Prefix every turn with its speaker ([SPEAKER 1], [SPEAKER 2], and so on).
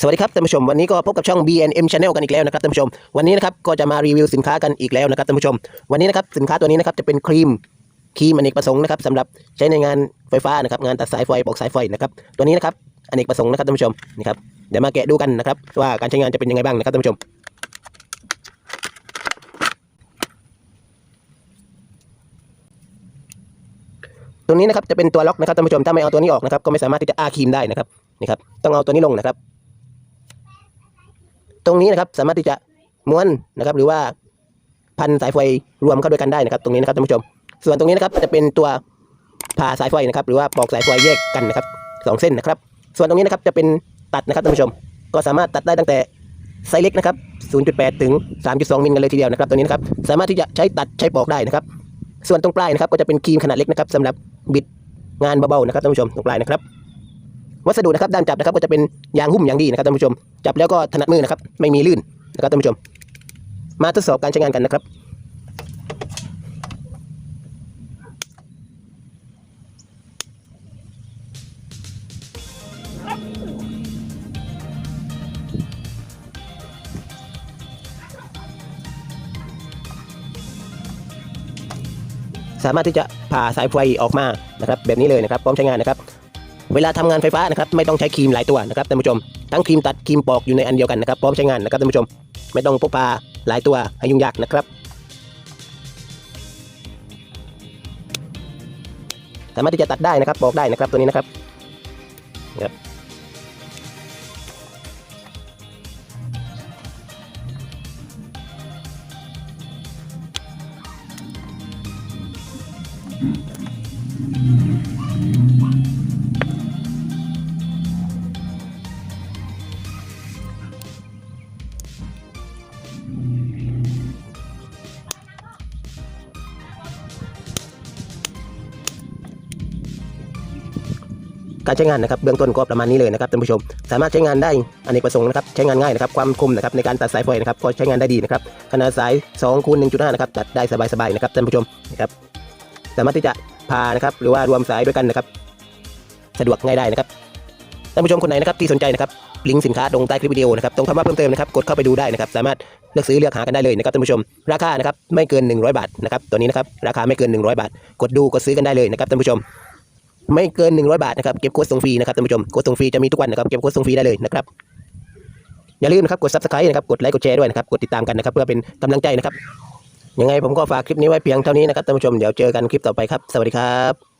[SPEAKER 1] สวัสดีครับท่านผู้ชมวันนี้ก็พบกับช่อง BNM Channel กันอีกแล้วนะครับท่านผู้ชม วันนี้นะครับก็จะมารีวิวสินค้ากันอีกแล้วนะครับท่านผู้ชม วันนี้นะครับสินค้าตัวนี้นะครับจะเป็นครีมครีมอเนกประสงค์นะครับสำหรับใช้ในงานไฟฟ้านะครับงานตัดสายไฟปอกสายไฟนะครับตัวนี้นะครับอเนกประสงค์นะครับท่านผู้ชมนี่ครับเดี๋ยวมาแกะดูกันนะครับว่าการใช้งานจะเป็นยังไงบ้างนะครับท่านผู้ชมตรงนี้นะครับจะเป็นตัวล็อกนะครับท่านผู้ชมถ้าไม่เอาตัวนี้ออกนะครับก็ไม่สามารถที่จะอาครีมได้นะครับนี่ครับต้องเอาตัวนี้ลงนะครับ ตรงนี้นะครับสามารถที่จะม้วนนะครับ หรือว่าพันสายไฟรวมเข้าด้วยกันได้นะครับ ตรงนี้นะครับท่านผู้ชม ส่วนตรงนี้นะครับจะเป็นตัวผ่าสายไฟนะครับ หรือว่าปอกสายไฟแยกกันนะครับสองเส้นนะครับ ส่วนตรงนี้นะครับจะเป็นตัดนะครับท่านผู้ชม ก็สามารถตัดได้ตั้งแต่ไซส์เล็กนะครับ 0.8 ถึง 3.2 มิลกันเลยทีเดียวนะครับตัวนี้นะครับ สามารถที่จะใช้ตัดใช้ปอกได้นะครับ ส่วนตรงปลายนะครับก็จะเป็นครีมขนาดเล็กนะครับสำหรับบิดงานเบาๆนะครับท่านผู้ชมตรงปลายนะครับ วัสดุนะครับด้านจับนะครับก็จะเป็นยางหุ้มอย่างดีนะครับท่านผู้ชม จับแล้วก็ถนัดมือนะครับ ไม่มีลื่นนะครับท่านผู้ชม มาทดสอบการใช้งานกันนะครับสามารถที่จะผ่าสายไฟออกมานะครับแบบนี้เลยนะครับพร้อมใช้งานนะครับ เวลาทำงานไฟฟ้านะครับไม่ต้องใช้ครีมหลายตัวนะครับท่านผู้ชม ทั้งครีมตัดครีมปอกอยู่ในอันเดียวกันนะครับพร้อมใช้งานนะครับท่านผู้ชม ไม่ต้องพกพาหลายตัวให้ยุ่งยากนะครับสามารถที่จะตัดได้นะครับปอกได้นะครับตัวนี้นะครับครับ การใช้งานนะครับเบื้องต้นก็ประมาณนี้เลยนะครับท่านผู้ชม สามารถใช้งานได้อเนกประสงค์นะครับใช้งานง่ายนะครับความคมนะครับในการตัดสายไฟนะครับก็ใช้งานได้ดีนะครับขนาดสาย2คูณ1.5นะครับตัดได้สบายๆนะครับท่านผู้ชมนะครับสามารถที่จะพานะครับหรือว่ารวมสายด้วยกันนะครับ สะดวกง่ายได้นะครับท่านผู้ชมคนไหนนะครับที่สนใจนะครับลิงก์สินค้าตรงใต้คลิปวิดีโอนะครับตรงคำว่าเพิ่มเติมนะครับกดเข้าไปดูได้นะครับ สามารถเลือกซื้อเลือกหากันได้เลยนะครับท่านผู้ชม ราคานะครับไม่เกิน 100 บาทนะครับตัวนี้นะครับราคาไม่เกิน 100 บาท กดดูกดซื้อกันได้เลยนะครับท่านผู้ชม ไม่เกิน 100 บาทนะครับเก็บโค้ดส่งฟรีนะครับท่านผู้ชมโค้ดส่งฟรีจะมีทุกวันนะครับเก็บโค้ดส่งฟรีได้เลยนะครับอย่าลืมนะครับกด subscribe นะครับกดไลค์กดแชร์ด้วยนะครับกดติดตามกันนะครับเพื่อเป็นกำลังใจนะครับยังไงผมก็ฝากคลิปนี้ไว้เพียงเท่านี้นะครับท่านผู้ชมเดี๋ยวเจอกันคลิปต่อไปครับ สวัสดีครับ